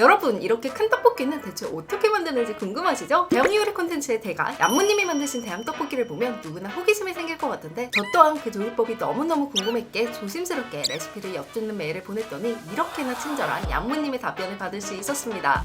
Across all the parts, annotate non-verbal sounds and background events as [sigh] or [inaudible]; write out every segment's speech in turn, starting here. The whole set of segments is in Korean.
여러분 이렇게 큰 떡볶이는 대체 어떻게 만드는지 궁금하시죠? 대형 요리 콘텐츠의 대가 얌무님이 만드신 대형 떡볶이를 보면 누구나 호기심이 생길 것 같은데 저 또한 그 조리법이 너무너무 궁금했기에 조심스럽게 레시피를 엿듣는 메일을 보냈더니 이렇게나 친절한 얌무님의 답변을 받을 수 있었습니다.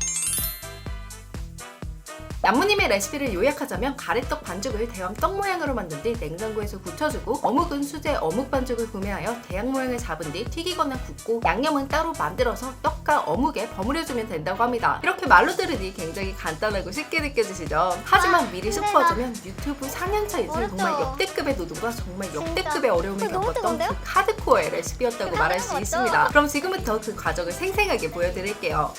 얌무님의 레시피를 요약하자면 가래떡 반죽을 대왕 떡 모양으로 만든 뒤 냉장고에서 굳혀주고 어묵은 수제 어묵 반죽을 구매하여 대양 모양을 잡은 뒤 튀기거나 굽고 양념은 따로 만들어서 떡과 어묵에 버무려주면 된다고 합니다. 이렇게 말로 들으니 굉장히 간단하고 쉽게 느껴지시죠? 하지만 미리 근데 스포하자면 유튜브 4년차 이상 어렵죠. 정말 역대급의 노동과 정말. 역대급의 어려움을 겪었던? 그 하드코어의 레시피였다고 이거 말할 수거 있습니다. 그럼 지금부터 그 과정을 생생하게 보여드릴게요.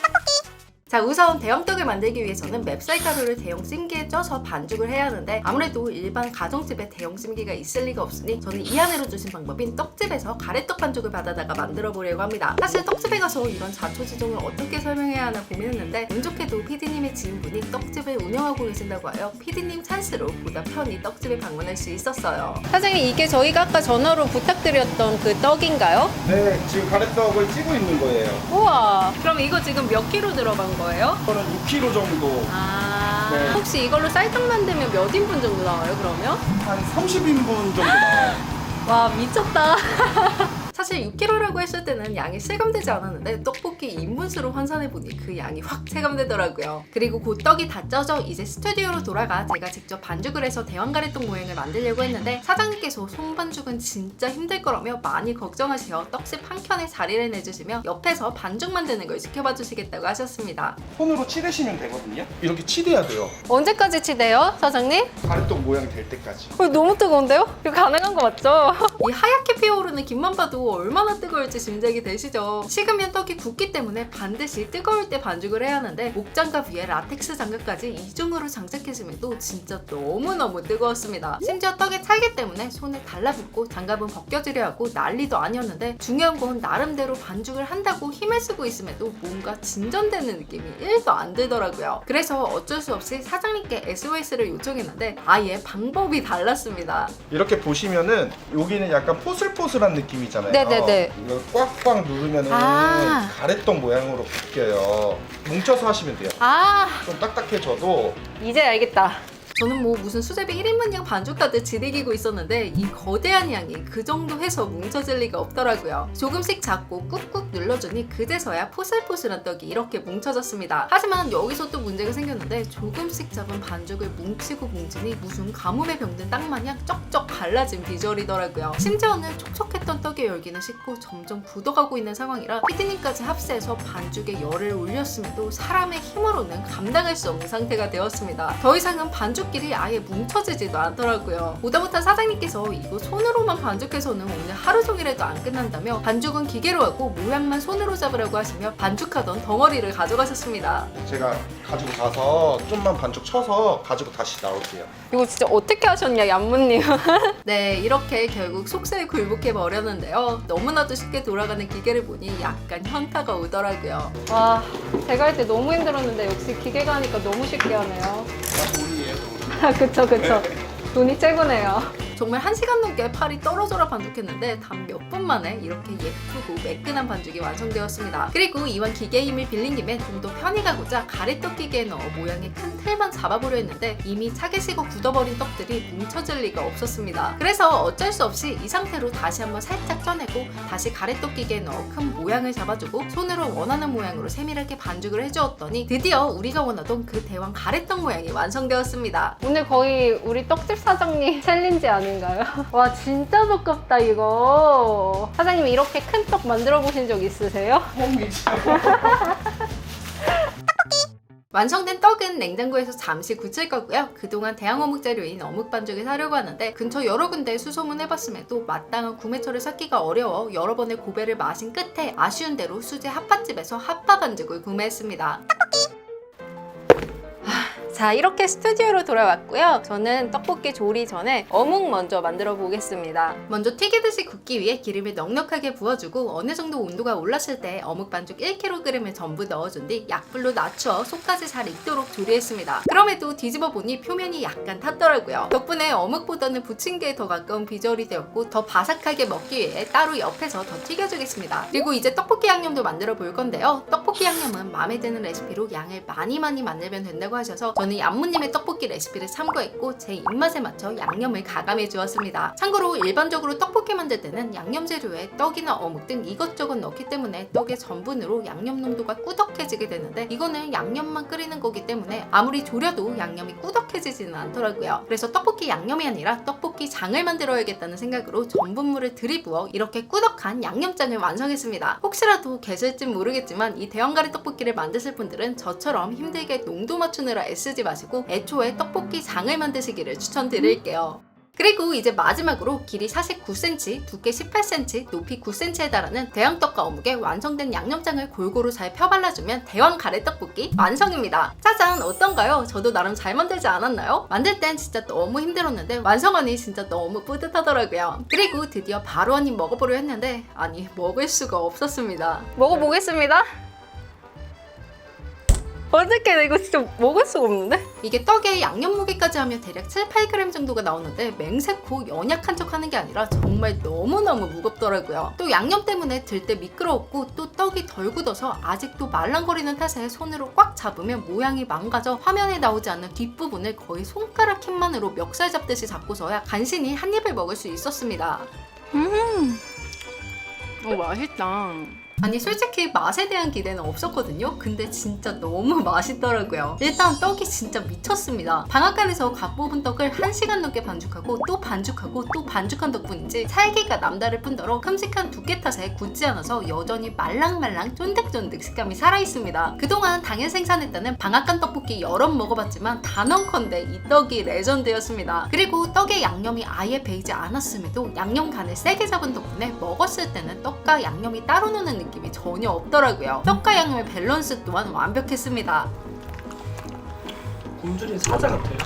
자 우선 대형떡을 만들기 위해서는 맵쌀 가루를 대형 찜기에 쪄서 반죽을 해야 하는데 아무래도 일반 가정집에 대형 찜기가 있을 리가 없으니 저는 이 안으로 주신 방법인 떡집에서 가래떡 반죽을 받아다가 만들어 보려고 합니다 사실 떡집에 가서 이런 자초지종을 어떻게 설명해야 하나 고민했는데 운 좋게도 PD님의 지인분이 떡집을 운영하고 계신다고 하여 PD님 찬스로 보다 편히 떡집에 방문할 수 있었어요 사장님 이게 저희가 아까 전화로 부탁드렸던 그 떡인가요? 네, 지금 가래떡을 찌고 있는 거예요. 우와 그럼 이거 지금 몇 킬로 들어간 거예요? 이거는 6kg 정도, 아 네. 혹시 이걸로 쌀떡 만들면 몇 인분 정도 나와요 그러면? 한 30인분 정도 나와요. [gasps] 와 미쳤다 [laughs] 사실 6kg라고 했을 때는 양이 실감되지 않았는데 떡볶이 인분수로 환산해보니 그 양이 확 체감되더라고요 그리고 곧 떡이 다 쪄져 이제 스튜디오로 돌아가 제가 직접 반죽을 해서 대왕가래떡 모양을 만들려고 했는데 사장님께서 송반죽은 진짜 힘들 거라며 많이 걱정하시어 떡집 한 켠에 자리를 내주시며 옆에서 반죽 만드는 걸 지켜봐 주시겠다고 하셨습니다 손으로 치대시면 되거든요. 이렇게 치대야 돼요. 언제까지 치대요 사장님? 가래떡 모양이 될 때까지. 어, 너무 뜨거운데요? 이거 가능한 거 맞죠? 이 하얗게 피어오르는 김만 봐도 얼마나 뜨거울지 짐작이 되시죠? 식으면 떡이 굳기 때문에 반드시 뜨거울 때 반죽을 해야 하는데 목장갑 위에 라텍스 장갑까지 이중으로 장착해줌에도 진짜 너무너무 뜨거웠습니다. 심지어 떡의 찰기 때문에 손에 달라붙고 장갑은 벗겨지려 하고 난리도 아니었는데 중요한 건 나름대로 반죽을 한다고 힘을 쓰고 있음에도 뭔가 진전되는 느낌이 1도 안 들더라고요. 그래서 어쩔 수 없이 사장님께 SOS를 요청했는데 아예 방법이 달랐습니다. 이렇게 보시면은 여기는 약간 포슬포슬한 느낌이잖아요. 네네네. 이거 꽉꽉 누르면은 아. 가래떡 모양으로 바뀌어요. 뭉쳐서 하시면 돼요. 아 좀 딱딱해져도 이제 알겠다. 저는 뭐 무슨 수제비 1인분량 반죽 하듯 지리기고 있었는데 이 거대한 양이 그 정도 해서 뭉쳐질 리가 없더라고요. 조금씩 잡고 꾹꾹 눌러주니 그제서야 포슬포슬한 떡이 이렇게 뭉쳐졌습니다. 하지만 여기서 또 문제가 생겼는데 조금씩 잡은 반죽을 뭉치고 뭉치니 무슨 가뭄에 병든 땅 마냥 쩍쩍 갈라진 비주얼이더라고요. 심지어는 촉촉했던 떡의 열기는 식고 점점 굳어가고 있는 상황이라 피디님까지 합세해서 반죽에 열을 올렸음에도 사람의 힘으로는 감당할 수 없는 상태가 되었습니다. 더 이상은 반죽 끼리 아예 뭉쳐지지도 않더라고요. 보다 못한 사장님께서 이거 손으로만 반죽해서는 오늘 하루 종일해도 안 끝난다며 반죽은 기계로 하고 모양만 손으로 잡으라고 하시며 반죽하던 덩어리를 가져가셨습니다. 제가 가지고 가서 좀만 반죽 쳐서 가지고 다시 나올게요. 이거 진짜 어떻게 하셨냐 얌무님 [laughs] 네 이렇게 결국 속세에 굴복해 버렸는데요 너무나도 쉽게 돌아가는 기계를 보니 약간 현타가 오더라고요 와 제가 할 때 너무 힘들었는데 역시 기계가 하니까 너무 쉽게 하네요 아 [laughs] 그쵸 그쵸. 돈이 최고네요 정말 한 시간 넘게 팔이 떨어져라 반죽했는데 단 몇 분 만에 이렇게 예쁘고 매끈한 반죽이 완성되었습니다. 그리고 이왕 기계의 힘을 빌린 김에 좀 더 편히 가고자 가래떡 기계에 넣어 모양의 큰 틀만 잡아보려 했는데 이미 차게 식어 굳어버린 떡들이 뭉쳐질 리가 없었습니다. 그래서 어쩔 수 없이 이 상태로 다시 한번 살짝 쪄내고 다시 가래떡 기계에 넣어 큰 모양을 잡아주고 손으로 원하는 모양으로 세밀하게 반죽을 해주었더니 드디어 우리가 원하던 그 대왕 가래떡 모양이 완성되었습니다. 오늘 거의 우리 떡집 사장님 챌린지 아닌가요? [laughs] 와 진짜 두껍다 이거. 사장님 이렇게 큰 떡 만들어 보신 적 있으세요? [laughs] 완성된 떡은 냉장고에서 잠시 굳힐 거고요. 그동안 대형 어묵 재료인 어묵 반죽을 사려고 하는데 근처 여러 군데 수소문해봤음에도 마땅한 구매처를 찾기가 어려워 여러 번의 고배를 마신 끝에 아쉬운 대로 수제 핫바집에서 핫바 반죽을 구매했습니다. 자, 이렇게 스튜디오로 돌아왔고요. 저는 떡볶이 조리 전에 어묵 먼저 만들어 보겠습니다. 먼저 튀기듯이 굽기 위해 기름을 넉넉하게 부어주고 어느 정도 온도가 올랐을 때 어묵 반죽 1kg을 전부 넣어준 뒤 약불로 낮추어 속까지 잘 익도록 조리했습니다. 그럼에도 뒤집어 보니 표면이 약간 탔더라고요. 덕분에 어묵보다는 부침개에 더 가까운 비주얼이 되었고 더 바삭하게 먹기 위해 따로 옆에서 더 튀겨주겠습니다. 그리고 이제 떡볶이 양념도 만들어 볼 건데요. 떡볶이 양념은 마음에 드는 레시피로 양을 많이 많이 만들면 된다고 하셔서 저는 얌무님의 떡볶이 레시피를 참고했고 제 입맛에 맞춰 양념을 가감해 주었습니다. 참고로 일반적으로 떡볶이 만들 때는 양념 재료에 떡이나 어묵 등 이것저것 넣기 때문에 떡의 전분으로 양념 농도가 꾸덕해지게 되는데 이거는 양념만 끓이는 거기 때문에 아무리 졸여도 양념이 꾸덕해지지는 않더라고요. 그래서 떡볶이 양념이 아니라 떡볶이 장을 만들어야겠다는 생각으로 전분물을 들이부어 이렇게 꾸덕한 양념장을 완성했습니다. 혹시라도 계실진 모르겠지만 이 대왕가리 떡볶이를 만드실 분들은 저처럼 힘들게 농도 맞추느라 애쓰지 마시고 애초에 떡볶이 장을 만드시기를 추천드릴게요. 그리고 이제 마지막으로 길이 49cm, 두께 18cm, 높이 9cm에 달하는 대왕 떡과 어묵에 완성된 양념장을 골고루 잘 펴발라주면 대왕 가래 떡볶이 완성입니다. 짜잔 어떤가요? 저도 나름 잘 만들지 않았나요? 만들 땐 진짜 너무 힘들었는데 완성하니 진짜 너무 뿌듯하더라고요. 그리고 드디어 바로 한 입 먹어보려 했는데 아니 먹을 수가 없었습니다. 먹어보겠습니다. 어떻게 나 이거 진짜 먹을 수가 없는데? 이게 떡에 양념 무게까지 하면 대략 7, 8g 정도가 나오는데 맹세코 연약한 척 하는 게 아니라 정말 너무너무 무겁더라고요. 또 양념 때문에 들 때 미끄러웠고 또 떡이 덜 굳어서 아직도 말랑거리는 탓에 손으로 꽉 잡으면 모양이 망가져 화면에 나오지 않는 뒷부분을 거의 손가락 힘만으로 멱살 잡듯이 잡고서야 간신히 한 입을 먹을 수 있었습니다. 음, 오 맛있다. 아니 솔직히 맛에 대한 기대는 없었거든요. 근데 진짜 너무 [laughs] 맛있더라고요. 일단 떡이 진짜 미쳤습니다. 방앗간에서 갓 뽑은 떡을 1시간 넘게 반죽하고 또 반죽하고 또 반죽한 덕분인지 찰기가 남다를 뿐더러 큼직한 두께 탓에 굳지 않아서 여전히 말랑말랑 쫀득쫀득 식감이 살아있습니다. 그동안 당일 생산했다는 방앗간 떡볶이 번 먹어봤지만 단언컨대 이 떡이 레전드였습니다. 그리고 떡의 양념이 아예 배이지 않았음에도 양념 간을 세게 잡은 덕분에 먹었을 때는 떡과 양념이 따로 노는 느낌 이 전혀 없더라고요. 떡과 양념의 밸런스 또한 완벽했습니다. 굶주린 사자 같아요.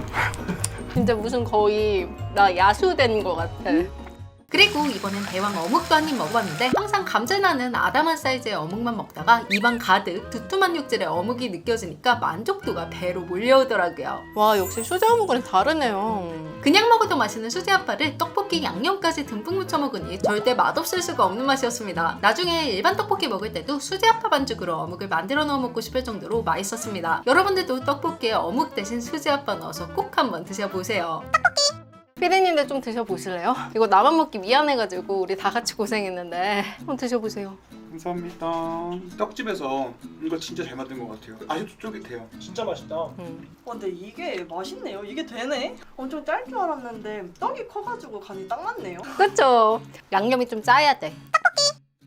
[laughs] 진짜 무슨 거의 나 야수된 것 같아. 그리고 이번엔 대왕 어묵도 한 입 먹어봤는데 항상 감질나는 아담한 사이즈의 어묵만 먹다가 입안 가득 두툼한 육질의 어묵이 느껴지니까 만족도가 배로 몰려오더라고요. 와 역시 수제 어묵은 다르네요. 그냥 먹어도 맛있는 수제 아빠를 떡볶이 양념까지 듬뿍 묻혀 먹으니 절대 맛없을 수가 없는 맛이었습니다. 나중에 일반 떡볶이 먹을 때도 수제 아빠 반죽으로 어묵을 만들어 넣어 먹고 싶을 정도로 맛있었습니다. 여러분들도 떡볶이에 어묵 대신 수제 아빠 넣어서 꼭 한번 드셔보세요. 피디님들 좀 드셔보실래요? 이거 나만 먹기 미안해가지고 우리 다 같이 고생했는데 한번 드셔보세요. 감사합니다. 떡집에서 이거 진짜 잘 만든 것 같아요. 아직도 쫄깃해요. 진짜 맛있다. 음. 어, 근데 이게 맛있네요. 이게 되네. 엄청 짤 줄 알았는데 떡이 커가지고 간이 딱 맞네요. 그쵸? 양념이 좀 짜야 돼.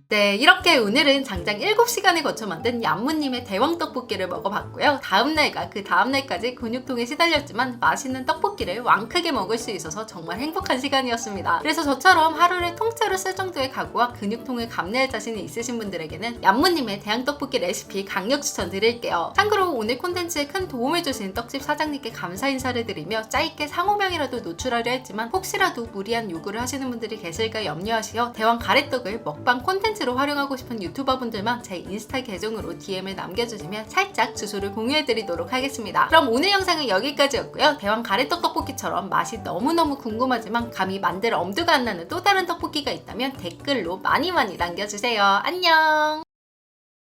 네, 이렇게 오늘은 장장 7시간에 거쳐 만든 얌무님의 대왕 떡볶이를 먹어봤고요. 다음날과 그 다음날까지 근육통에 시달렸지만 맛있는 떡볶이를 왕크게 먹을 수 있어서 정말 행복한 시간이었습니다. 그래서 저처럼 하루를 통째로 쓸 정도의 각오와 근육통을 감내할 자신이 있으신 분들에게는 얌무님의 대왕 떡볶이 레시피 강력 추천드릴게요. 참고로 오늘 콘텐츠에 큰 도움을 주신 떡집 사장님께 감사 인사를 드리며 짧게 상호명이라도 노출하려 했지만 혹시라도 무리한 요구를 하시는 분들이 계실까 염려하시어 대왕 가래떡을 먹방 콘텐츠로 활용하고 싶은 유튜버분들만 제 인스타 계정으로 DM을 남겨주시면 살짝 주소를 공유해드리도록 하겠습니다. 그럼 오늘 영상은 여기까지였고요. 대왕 가래떡 떡볶이처럼 맛이 너무너무 궁금하지만 감히 만들 엄두가 안 나는 또 다른 떡볶이가 있다면 댓글로 많이 많이 남겨주세요. 안녕!